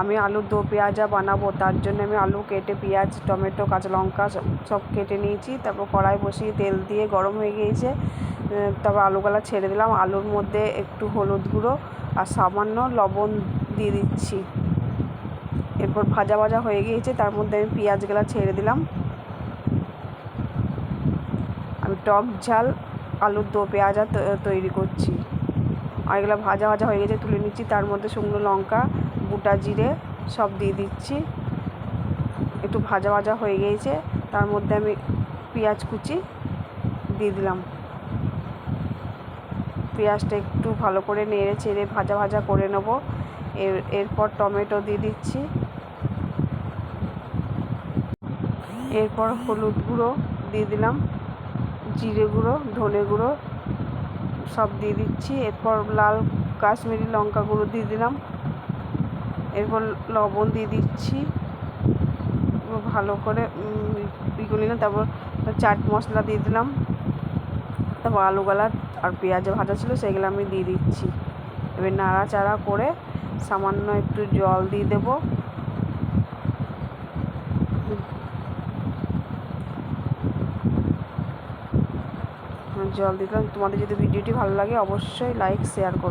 আমি আলুর দো পেঁয়াজা বানাবো, তার জন্য আমি আলু কেটে পেঁয়াজ, টমেটো, কাঁচা লঙ্কা সব কেটে নিয়েছি। তারপর কড়াই বসিয়ে তেল দিয়ে গরম হয়ে গিয়েছে। তারপর আলুগুলা ছেড়ে দিলাম। আলুর মধ্যে একটু হলুদ গুঁড়ো আর সামান্য লবণ দিয়ে দিচ্ছি। এরপর ভাজা ভাজা হয়ে গিয়েছে। তার মধ্যে আমি পেঁয়াজগুলা ছেড়ে দিলাম। আমি টক ঝাল, আলুর দো পেঁয়াজা তৈরি করছি। আর এগুলো ভাজা ভাজা হয়ে গেছে, তুলে নিচ্ছি। তার মধ্যে শুকনো লঙ্কা, গোটা জিরে সব দিয়ে দিচ্ছি। একটু ভাজা ভাজা হয়ে গিয়েছে তার মধ্যে আমি পেঁয়াজ কুচি দিয়ে দিলাম। পেঁয়াজটা একটু ভালো করে নেড়ে চেড়ে ভাজা ভাজা করে নেব। এর, এরপর টমেটো দিয়ে দিচ্ছি। এরপর হলুদ গুঁড়ো দিয়ে দিলাম। জিরে গুঁড়ো, ধনে গুঁড়ো সব দিয়ে দিচ্ছি। এরপর লাল, কাশ্মীরি লঙ্কা গুঁড়ো দিয়ে দিলাম। এরপর লবণ দিয়ে দিচ্ছি। ভালো করে করে নিলাম। তারপর চাট মশলা দিয়ে দিলাম। তারপর আলুগুলা আর পেঁয়াজ ভাজা ছিল, সেগুলো আমি দিয়ে দিচ্ছি। এবার নাড়াচাড়া করে সামান্য একটু জল দিয়ে দেবো। জল দিতাম। তোমাদের যদি ভিডিওটি ভালো লাগে অবশ্যই লাইক শেয়ার করো।